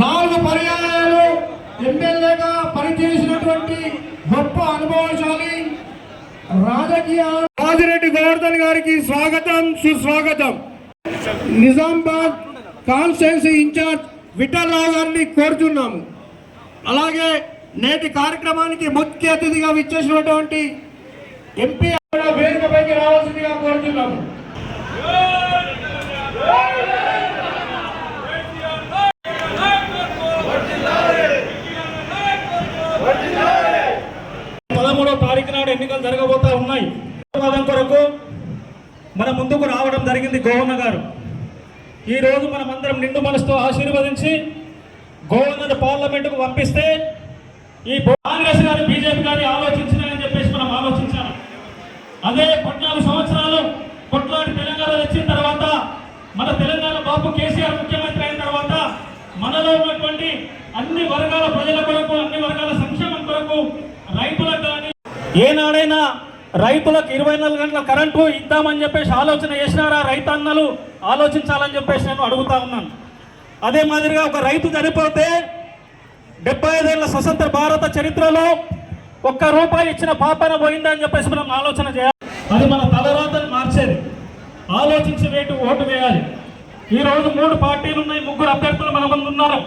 నాలుగు పర్యాయాలు ఎమ్మెల్యేగా పనిచేసినటువంటి గొప్ప అనుభవశాలి రాజకీయ రాజిరెడ్డి గోవర్ధన్ గారికి స్వాగతం సుస్వాగతం. నిజామాబాద్ కాన్స్టిట్యున్సీ ఇన్ఛార్జ్ విఠలరావు గారిని కోరుతున్నాము అలాగే నేటి కార్యక్రమానికి ముఖ్య అతిథిగా విచ్చేసినటువంటి ఎంపీ వేదికపైకి రావాల్సిందిగా కోరుతున్నాము పదమూడవ తారీఖు నాడు ఎన్నికలు జరగబోతా ఉన్నాయి పదం కొరకు మన ముందుకు రావడం జరిగింది గోవన్న గారు. ఈరోజు మనమందరం నిండు మనసుతో ఆశీర్వదించి గోవన్నను పార్లమెంటుకు పంపిస్తే ఈ కాంగ్రెస్ గారు బీజేపీ గారి ఆలోచించినాయని చెప్పేసి మనం ఆలోచించాం అదే పద్నాలుగు సంవత్సరాలు కొట్లాడి తెలంగాణ వచ్చిన తర్వాత మన తెలంగాణ బాబు కేసీఆర్ ముఖ్యమంత్రి అయిన తర్వాత మనలో ఉన్నటువంటి అన్ని వర్గాల ప్రజల కొరకు అన్ని వర్గాల సంక్షేమం కొరకు రైతులకు కానీ ఏనాడైనా రైతులకు ఇరవై నాలుగు గంటల కరెంటు ఇద్దామని చెప్పేసి ఆలోచన చేసినారా రైతాన్నలు? ఆలోచించాలని చెప్పేసి నేను అడుగుతా ఉన్నాను. అదే మాదిరిగా ఒక రైతు చనిపోతే డెబ్బై ఐదేళ్ళ స్వతంత్ర భారత చరిత్రలో ఒక్క రూపాయి ఇచ్చిన పాపన పోయిందని చెప్పేసి మనం ఆలోచన చేయాలి. అది మన తలరాతను మార్చేది. ఆలోచించి వేటు ఓటు వేయాలి. ఈరోజు మూడు పార్టీలు ఉన్నాయి ముగ్గురు అభ్యర్థులు మన ముందు ఉన్నారు.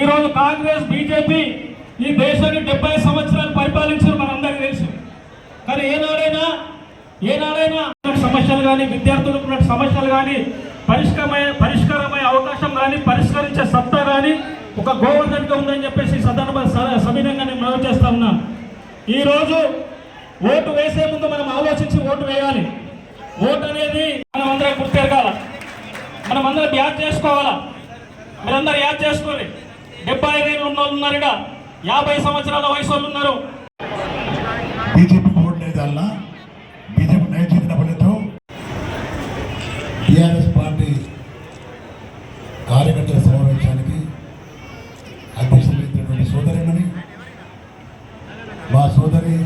ఈరోజు కాంగ్రెస్ బీజేపీ ఈ దేశాన్ని డెబ్బై సంవత్సరాలు పరిపాలించారు మనందరికీ తెలుసు. కానీ ఏనాడైనా ఏనాడైనా సమస్యలు కానీ విద్యార్థులకు ఉన్న సమస్యలు కానీ పరిష్కరమయ్యే పరిష్కారమయ్యే అవకాశం కానీ పరిష్కరించే సత్తా కానీ ఒక గోవర్ధన్గా ఉందని చెప్పేసి సదర్భ సందర్భ స- నేను మనవి చేస్తా ఉన్నాను ఈరోజు ఓటు వేసే ముందు మనం ఆలోచించి ఓటు వేయాలి. ఓటు అనేది మనం అందరం గుర్తెరగాల మనం అందరం యాద్ చేసుకోవాలా? మీరందరూ యాద్ చేసుకోండి. డెబ్బై ఐదు ఉన్న వాళ్ళు ఉన్నారు ఈడ. యాభై సంవత్సరాల వయసు వాళ్ళు ఉన్నారు. బీజేపీ ఓట్ బీజేపీ నైట్ చేసిన ఫలితం టీఆర్ఎస్ పార్టీ కార్యకర్తల సమావేశానికి అధ్యక్షత వహించినటువంటి సోదరిమణి మా సోదరి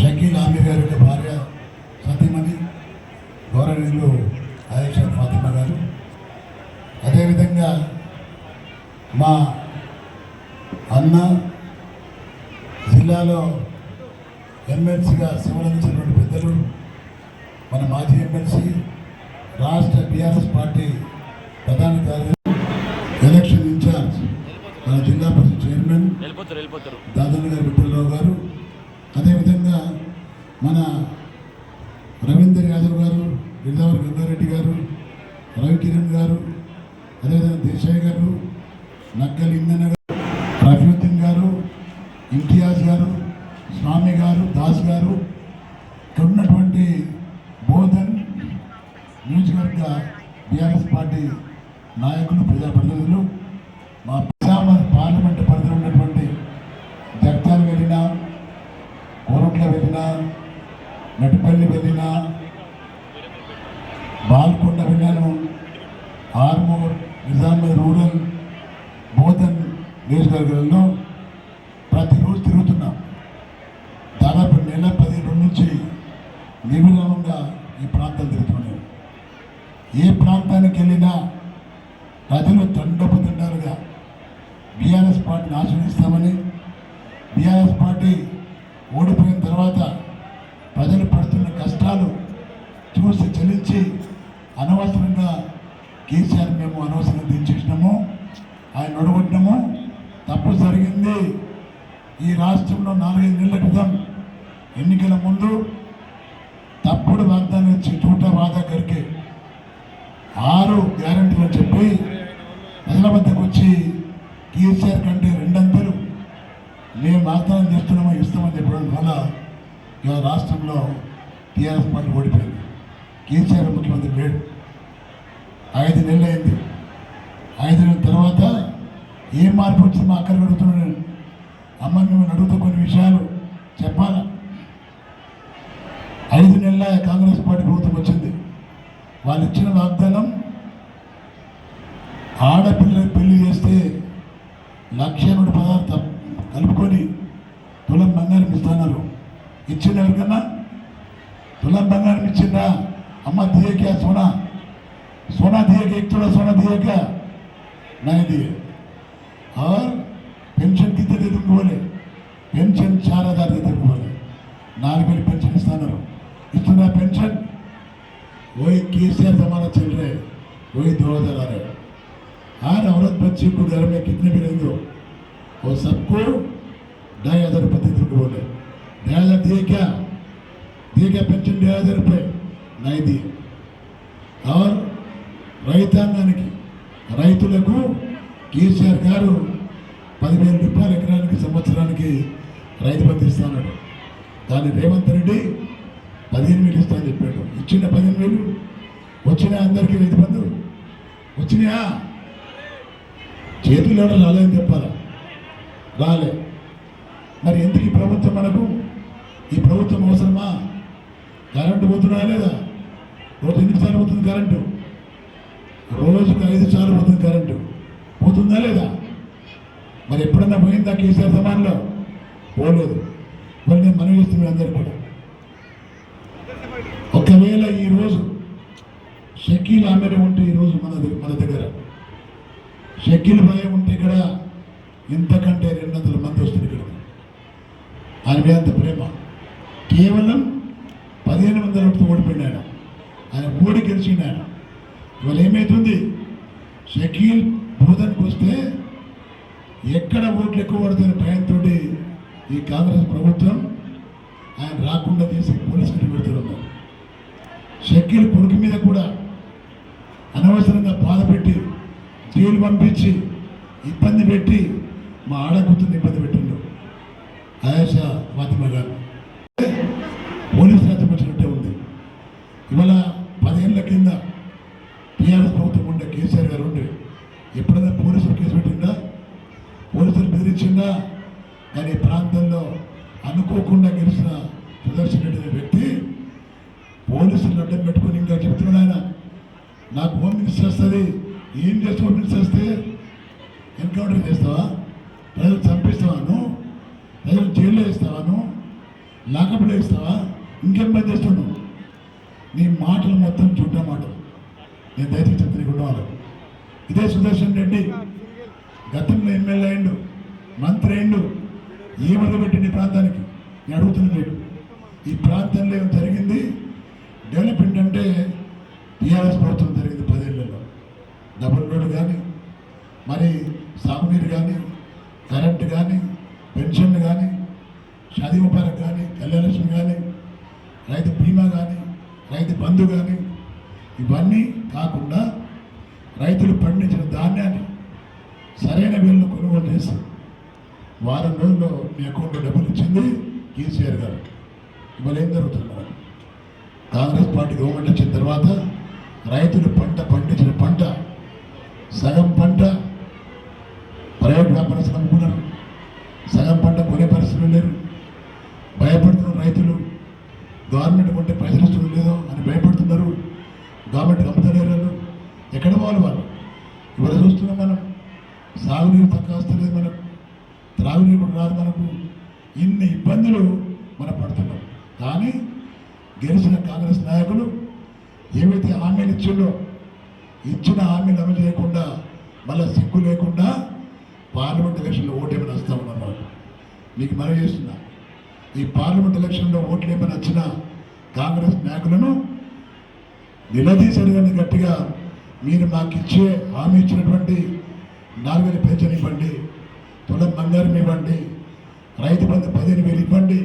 షకీల్ ఆమీర్ గారి యొక్క భార్య సతీమణి గౌరవనీయులు ఆయేషా ఫాతిమా గారు. అదేవిధంగా మా అన్న జిల్లాలో ఎమ్మెల్సీగా సేవలందించినటువంటి పెద్దలు మన మాజీ ఎమ్మెల్సీ రాష్ట్ర బీఆర్ఎస్ పార్టీ ప్రధాన కార్యదర్శి ఎలక్షన్ ఇన్ఛార్జ్ మన జిల్లా పరిషత్ చైర్మన్ దాదాపు గారు విఠలరావు గారు. అదేవిధంగా మన రవీందర్ యాదవ్ గారు గిరిదావరి గంగారెడ్డి గారు రవికిరణ్ గారు అదేవిధంగా దేశాయ్ గారు నగ్గలి ఇందన్న గారు రఫీవుద్దీన్ గారు ఇంతియాజ్ గారు స్వామి గారు దాస్ గారు ఉన్నటువంటి బోధన్ నియోజకవర్గ బీఆర్ఎస్ పార్టీ నాయకులు ప్రజాప్రతినిధులు మా ప్రజామ పార్లమెంట్ పరిధిలో ఉన్నటువంటి జగ్తాలు వెళ్ళినా కోరట్ల వెళ్ళినా నటిపల్లి వెళ్ళినా బాల్కొండ వెళ్ళాను ఆర్మూర్ నిజామాబాద్ రూరల్ బోధన్ నియోజకవర్గాల్లో ప్రతిరోజు తిరుగుతున్నాం దాదాపు నెల పదిహేను రోజుల నుంచి నిర్విరామంగా ఈ ప్రాంతాలు తిరుగుతున్నాం ఏ ప్రాంతానికి వెళ్ళినా ప్రజలు తండోపతండాలుగా బీఆర్ఎస్ పార్టీని ఆశ్రయిస్తామని బీఆర్ఎస్ పార్టీ ఓడిపోయిన తర్వాత ప్రజలు పడుతున్న కష్టాలు చూసి చెల్లించి అనవసరంగా కేసీఆర్ మేము అనవసరంగా దించేసినాము. ఆయన ఒడగొట్టినాము తప్పు జరిగింది. ఈ రాష్ట్రంలో నాలుగైదు నెలల క్రితం ఎన్నికల ముందు తప్పుడు వాగ్దానం ఇచ్చి చూట వాదా గరికే ఆరు గ్యారంటీలు చెప్పి ప్రజల వద్దకు వచ్చి కేసీఆర్ కంటే రెండంతలు మేము వాగ్దానం చేస్తున్నామో ఇస్తామని చెప్పడం వల్ల ఇవాళ రాష్ట్రంలో టీఆర్ఎస్ పార్టీ ఓడిపోయింది. కేసీఆర్ ముఖ్యమంత్రి లేడు. ఐదు నెలలు అయింది. ఐదు నెలల తర్వాత ఏం మార్పు వచ్చింది మా అక్కడికి అడుగుతున్నాను నేను అమ్మ మిమ్మల్ని అడుగుతూ కొన్ని విషయాలు చెప్పాలా? ఐదు నెలల కాంగ్రెస్ పార్టీ ప్రభుత్వం వచ్చింది. వాళ్ళు ఇచ్చిన వాగ్దానం ఆడపిల్లలకు పెళ్లి చేస్తే లక్ష నూట పదహారు తప్- కలుపుకొని తులం బంగారం ఇస్తున్నారు ఇచ్చింది ఎవరికన్నా తులం బంగారం ఇచ్చిందా అమ్మ దియే క్యా సోనా సోనా దియే కే, एक तोला सोना दिए क्या नहीं दिए और పెన్షన్ కింద ఎదుర్కోలే పెన్షన్ చార్ హజార్ ఎదుర్కోలే నాలుగు వేలు పెన్షన్ ఇస్తున్నారు ఇస్తున్న పెన్షన్ वही केसीआर जमाना चल रहा है वही दो हजार आ रहा है हर औरत बच्ची को घर में कितने भी रहेंगे हो, वो सबको ढाई हजार रुपये देते को बोले ढाई हजार दिए क्या दिए क्या पेंशन ढाई हजार रुपये नहीं दिए और రైతాంగానికి రైతులకు కేసీఆర్ గారు పదివేల రూపాయల ఎకరానికి సంవత్సరానికి రైతు బంధు ఇస్తాడు కానీ రేవంత్ రెడ్డి పదిహేను వేలు ఇస్తా అని చెప్పాడు ఇచ్చిన పదిహేను వేలు వచ్చినా అందరికీ రైతు బంధు వచ్చినాయా చేతులు ఎవడో రాలేదని చెప్పాలా రాలే. మరి ఎందుకు ఈ ప్రభుత్వం మనకు? ఈ ప్రభుత్వం అవసరమా? కరెంటు పోతున్నా లేదా? రోజు ఎన్నిసార్లు పోతుంది కరెంటు? రోజుకు ఐదు సార్లు పోతుంది కరెంటు. పోతుందా లేదా? మరి ఎప్పుడన్నా పోయిందా కేసీఆర్ సమాన్లో? పోలేదు. మరి నేను మనవి చేస్తున్నాను అందరు కూడా. ఒకవేళ ఈరోజు షకీల్ ఆమెడ ఉంటే ఈరోజు మన దగ్గర మన దగ్గర. షకిల్ భయం ఉంటే ఇక్కడ ఇంతకంటే రెండు వందల మంది వస్తుంది ఇక్కడ. ఆయన మీద అంత ప్రేమ. కేవలం పదిహేను వందల ఓటుతో ఓడిపోయిన ఆయన. ఆయన ఓడి గెలిచిన ఆయన. ఇవాళ ఏమవుతుంది షకీల్ బోధనకు వస్తే ఎక్కడ ఓట్లు ఎక్కువ పడుతున్న భయంతో ఈ కాంగ్రెస్ ప్రభుత్వం ఆయన రాకుండా చేసి పోలీస్ పెడుతున్నారు షకీల్ కొడుకు మీద కూడా అనవసరంగా బాధ పెట్టి జైలు పంపించి ఇబ్బంది పెట్టి మా ఆడకూతుని ఇబ్బంది పెట్టిండు. ఆయాషా ఫాతిమ గారు. పోలీసు రాజ్యం వచ్చినట్టే ఉంది. ఇవాళ పదేళ్ళ కింద టీఆర్ఎస్ ప్రభుత్వం ఉండే కేసీఆర్ గారు ఉండే. ఎప్పుడైనా పోలీసులు కేసు పెట్టిందా? పోలీసులు బెదిరించిందా? కానీ ప్రాంతంలో అనుకోకుండా గెలిచిన సుదర్శన్ రెడ్డి అనే వ్యక్తి పోలీసులు అడ్డం పెట్టుకొని ఇంకా చెప్తున్నాడు ఆయన. నాకు హోమ్ మినిస్టర్ వస్తుంది ఏం చేస్తావు హోమ్ వస్తే? ఎన్కౌంటర్ చేస్తావా? ప్రజలు చంపిస్తావాను ప్రజలు జైల్లో వేస్తావాను లాకప్లో వేస్తావా? ఇంకేం పని చేస్తున్నావు నీ మాటలు మొత్తం చుట్ట మాటలు నేను దయచేసి చెప్తున్నా వాళ్ళకు ఇదే సుదర్శన్ రెడ్డి. గతంలో ఎమ్మెల్యే అయిండు మంత్రి అయిండు ఏ మొదలుపెట్టింది నీ ప్రాంతానికి? నేను అడుగుతున్నా మీకు. ఈ ప్రాంతంలో ఏం జరిగింది? డెవలప్మెంట్ అంటే టీఆర్ఎస్ ప్రభుత్వం డబుల్ రోడ్ కానీ మరి సాగునీరు కానీ కరెంటు కానీ పెన్షన్లు కానీ షాదీ ముబారక్ కానీ కళ్యాణలక్ష్మి కానీ రైతు బీమా కానీ రైతు బంధు కానీ ఇవన్నీ కాకుండా రైతులు పండించిన ధాన్యాన్ని సరైన వేళ్ళు కొనుగోలు చేసి వారం రోజుల్లో మీ అకౌంట్లో డబ్బులు ఇచ్చింది కేసీఆర్ గారు. ఇవాళ ఏం జరుగుతుంది? కాంగ్రెస్ పార్టీ గవర్నమెంట్ వచ్చిన తర్వాత రైతులు పంట పండించిన పంట సగం పంట ప్రైవేట్ వ్యాపారస్తులు అమ్ముకున్నారు సగం పంట కొనే పరిస్థితులు లేరు. భయపడుతున్న రైతులు గవర్నమెంట్ కొంటే పైసలు ఇష్టం లేదో అని భయపడుతున్నారు. గవర్నమెంట్ అమ్ముతలేరు వాళ్ళు. ఎక్కడ పోవాలి వాళ్ళు? ఇప్పుడు చూస్తున్నాం మనం. సాగునీరు తక్కువ వస్తలేదు మనకు. త్రాగునీరు కూడా రాదు మనకు. ఇన్ని ఇబ్బందులు మనం పడుతున్నాం. కానీ గెలిచిన కాంగ్రెస్ నాయకులు ఏవైతే హామీలు ఇచ్చిండో ఇచ్చిన హామీ అమలు చేయకుండా మళ్ళీ సిగ్గు లేకుండా పార్లమెంట్ ఎలక్షన్లో ఓటేమని వస్తా ఉన్నారు మీకు మనవి చేస్తున్నా. ఈ పార్లమెంట్ ఎలక్షన్లో ఓట్లు ఏమైనా వచ్చిన కాంగ్రెస్ నాయకులను కానీ గట్టిగా మీరు మాకు ఇచ్చే హామీ ఇచ్చినటువంటి నాలుగు వేలు పెన్షన్ ఇవ్వండి తులం బంగారం ఇవ్వండి రైతు బంధు పదిహేను వేలు ఇవ్వండి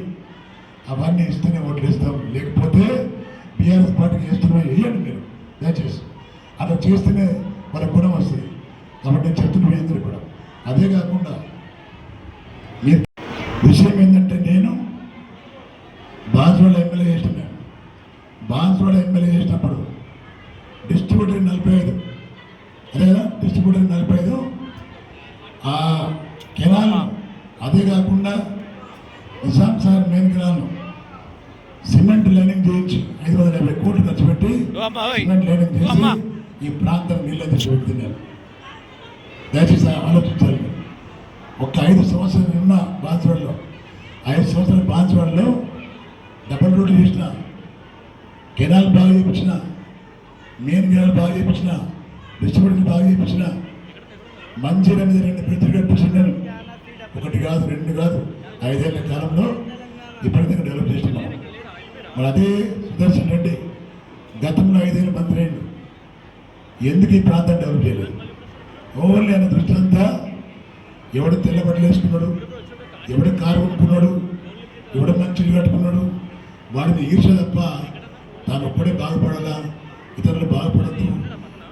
అవన్నీ ఇస్తేనే ఓట్లు ఇస్తాం లేకపోతే బీఆర్ఎస్ పార్టీకి ఇస్తున్నాం వేయండి మీరు. దయచేసి. అలా చేస్తేనే మన గుణం వస్తుంది. కాబట్టి నేను చెప్తున్నా మీ అందరూ కూడా. అదే కాకుండా విషయం ఏంటంటే నేను బాన్స్వాడ ఎమ్మెల్యే చేసిన బాన్స్వాడ ఎమ్మెల్యే చేసినప్పుడు డిస్ట్రిబ్యూటర్ నలభై ఐదు అదే కదా డిస్ట్రిబ్యూటర్ నలభై ఐదు ఆ కెనాల్ అదే కాకుండా నిజాం సార్ మెయిన్ కెనాల్ను సిమెంట్ లైనింగ్ చేయించి ఐదు వందల యాభై కోట్లు ఖర్చు పెట్టి సిమెంట్ లైనింగ్ చేసి ఈ ప్రాంతం నీళ్ళతో తెచ్చిపెడుతున్నారు దయచేసి ఆలోచించాలి ఒక ఐదు సంవత్సరాలు నిన్న బాన్స్వాడలో ఐదు సంవత్సరాల బాన్స్వాడలో డబల్ రోడ్డు చేసిన కెనాల్ బాగా చేయించిన మెయిన్ కెనాల్ బాగా చేయించిన డిస్ట్రిబ్యూటర్ బాగా చేయించిన మంచిగా మీద రెండు బ్రిడ్జ్లు కట్టించాను ఒకటి కాదు రెండు కాదు ఐదేళ్ళ కాలంలో ఇప్పటికీ డెవలప్ చేస్తున్నాం. మరి అదే సుదర్శన్ రెడ్డి గతంలో ఐదేళ్ళు మంత్రి అయిండు. ఎందుకు ఈ ప్రాంతం డెవలప్ చేయలేదు? ఓన్లీ ఆయన దృష్టి అంతా ఎవడు తెల్ల వేసుకున్నాడు ఎవడు కారు కొనుక్కున్నాడు ఎవడు మంచిలు కట్టుకున్నాడు వాడిని ఈర్ష తప్ప తాను ఒక్కడే బాగుపడాలా? ఇతరులు బాగుపడద్దు.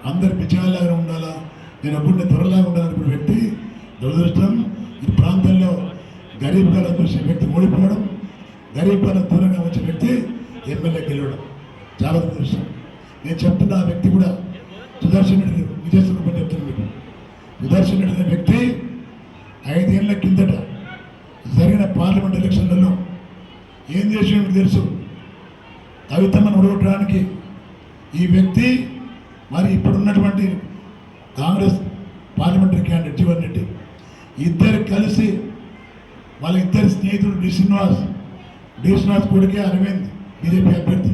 అందరు పిచ్చాలాగా ఉండాలా? నేను ఒక్కడిని త్వరలాగా ఉండాలనుకున్న వ్యక్తి దురదృష్టం. ఈ ప్రాంతంలో గరీబ్ కాలం చూసే వ్యక్తి ఓడిపోవడం గరీబ్ కాలం దూరంగా వచ్చే వ్యక్తి ఎమ్మెల్యే గెలవడం. చాలా దురదృష్టం. నేను చెప్తున్న ఆ వ్యక్తి కూడా సుదర్శన్ రెడ్డి విజయస్వరూపం చెప్తున్నాను మీకు సుదర్శన్ అనే వ్యక్తి ఐదేళ్ళ కిందట జరిగిన పార్లమెంట్ ఎలక్షన్లలో ఏం చేసాడో తెలుసు. కవితమ్మను ఉడగొట్టడానికి ఈ వ్యక్తి మరి ఇప్పుడున్నటువంటి Congress parliamentary candidate Jeevan Reddy. ఇద్దరు కలిసి వాళ్ళ ఇద్దరు స్నేహితుడు డి శ్రీనివాస్ డి శ్రీనివాస్ కొడుకే అరవింద్ బీజేపీ అభ్యర్థి.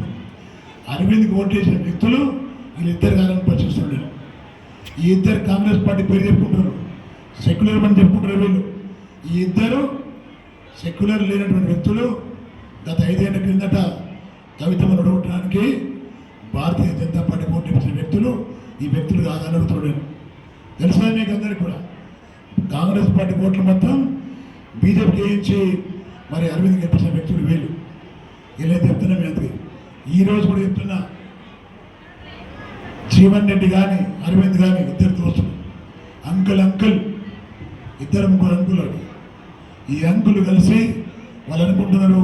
అరవింద్కి ఓటు వ్యక్తులు వీళ్ళిద్దరు కాదని ప్రశ్నిస్తుండే ఈ ఇద్దరు కాంగ్రెస్ పార్టీ పేరు చెప్పుకుంటారు సెక్యులర్ అని చెప్పుకుంటారు వీళ్ళు. ఈ ఇద్దరు సెక్యులర్ లేనటువంటి వ్యక్తులు గత ఐదేళ్ళ క్రిందట కవితను నడవడానికి భారతీయ జనతా పార్టీ ఓటు వ్యక్తులు ఈ వ్యక్తులు కాదని తెలుసా మీకు అందరికీ కూడా? కాంగ్రెస్ పార్టీ ఓట్లు మొత్తం బీజేపీకి వేయించి మరి అరవింద్ గెలిపించిన వ్యక్తులు వీళ్ళు. వీళ్ళే చెప్తున్నా మీ అందరికి? ఈ రోజు కూడా చెప్తున్నా జీవన్ రెడ్డి కానీ అరవింద్ కానీ ఇద్దరు దోస్తులు. అంకుల్ అంకుల్ ఇద్దరు ముగ్గురు అంకులు ఈ అంకులు కలిసి వాళ్ళు అనుకుంటున్నారు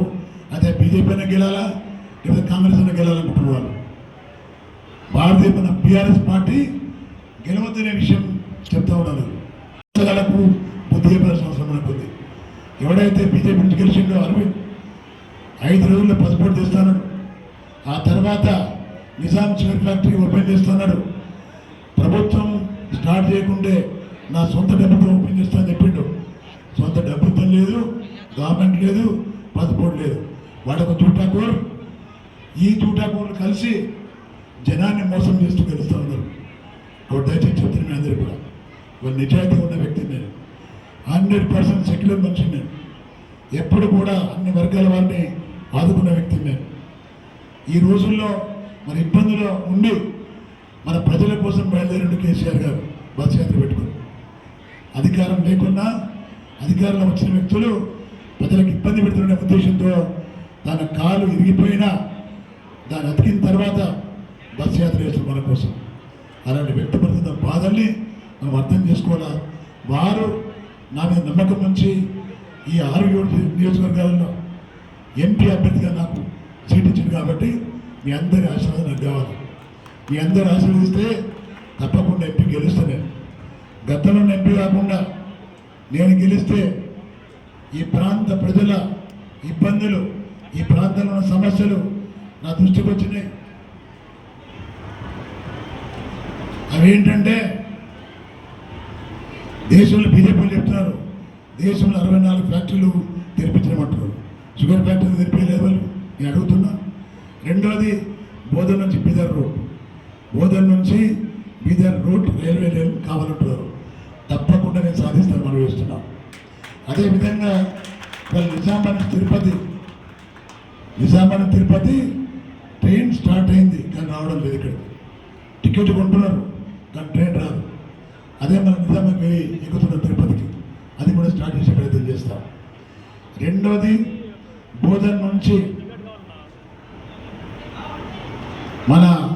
అదే బీజేపీ అయినా గెలాలా లేదా కాంగ్రెస్ అయినా గెలాలనుకుంటున్నారు వాళ్ళు. భారతీయ మన బీఆర్ఎస్ పార్టీ గెలవద్దనే విషయం చెప్తా ఉన్నారు వాళ్ళకు బుద్ధి చెప్పాల్సిన అవసరం అనుకుంది ఎవడైతే బీజేపీ నుంచి గెలిచిండో అరవింద్ ఐదు రోజుల్లో పసుపోటు తెస్తాడు ఆ తర్వాత నిజాం షుగర్ ఫ్యాక్టరీ ఓపెన్ చేస్తున్నాడు. ప్రభుత్వం స్టార్ట్ చేయకుంటే నా సొంత డబ్బుతో ఓపెన్ చేస్తానని చెప్పిండు. సొంత డబ్బుతో లేదు గవర్నమెంట్ లేదు పాస్పోర్ట్ లేదు. వాళ్ళకు చూటాకూర్ ఈ చూటాకూర్ కలిసి జనాన్ని మోసం చేస్తూ గెలుస్తూ ఉన్నారు. ఒకటి దయచేసి చెప్తున్నా మీ అందరికీ కూడా. ఒక నిజాయితీ ఉన్న వ్యక్తిని నేను. హండ్రెడ్ పర్సెంట్ సెక్యులర్ మనిషిని నేను. ఎప్పుడు కూడా అన్ని వర్గాల వారిని ఆదుకున్న వ్యక్తిని నేను. ఈ రోజుల్లో మన ఇబ్బందులు ఉండి మన ప్రజల కోసం బయలుదేరిండు కేసీఆర్ గారు బస్ యాత్ర పెట్టుకుని. అధికారం లేకున్నా అధికారంలో వచ్చిన వ్యక్తులు ప్రజలకు ఇబ్బంది పెడుతున్న ఉద్దేశంతో తన కాలు ఇరిగిపోయినా దాన్ని అతికిన తర్వాత బస్ యాత్ర చేస్తారు మన కోసం. అలాంటి వ్యక్తపడుతున్న బాధల్ని మనం అర్థం చేసుకోవాలా? వారు నా మీద నమ్మకం నుంచి ఈ ఆరు ఏడు నియోజకవర్గాలలో ఎంపీ అభ్యర్థిగా నాకు సీట్ ఇచ్చింది కాబట్టి మీ అందరి ఆశీర్వాదం నాకు కావాలి. మీ అందరు ఆశీర్వదిస్తే తప్పకుండా ఎంపీ గెలుస్తాను. నేను గతంలో ఎంపీ కాకుండా నేను గెలిస్తే ఈ ప్రాంత ప్రజల ఇబ్బందులు ఈ ప్రాంతంలో ఉన్న సమస్యలు నా దృష్టికి వచ్చినాయి. అవి ఏంటంటే దేశంలో బీజేపీలు చెప్తున్నారు. దేశంలో అరవై నాలుగు ఫ్యాక్టరీలు తెరిపించమంటారు షుగర్ ఫ్యాక్టరీ తెరిపే వాళ్ళు నేను అడుగుతున్నా. రెండోది బోధన్ నుంచి బీదర్ రోడ్ బోధన్ నుంచి బీదర్ రోడ్ రైల్వే లైన్ కావాలంటున్నారు. తప్పకుండా నేను సాధిస్తాను మనం వేస్తున్నాం అదేవిధంగా వాళ్ళు నిజామాబాద్ తిరుపతి నిజామాబాద్ తిరుపతి ట్రైన్ స్టార్ట్ అయింది కానీ రావడం లేదు ఇక్కడికి. టికెట్ కొంటున్నారు కానీ ట్రైన్ రాదు. అదే మనం నిజామాబాద్ ఎక్కుతున్న తిరుపతికి. అది కూడా స్టార్ట్ చేసే ప్రయత్నం చేస్తాం. రెండోది బోధన్ నుంచి మన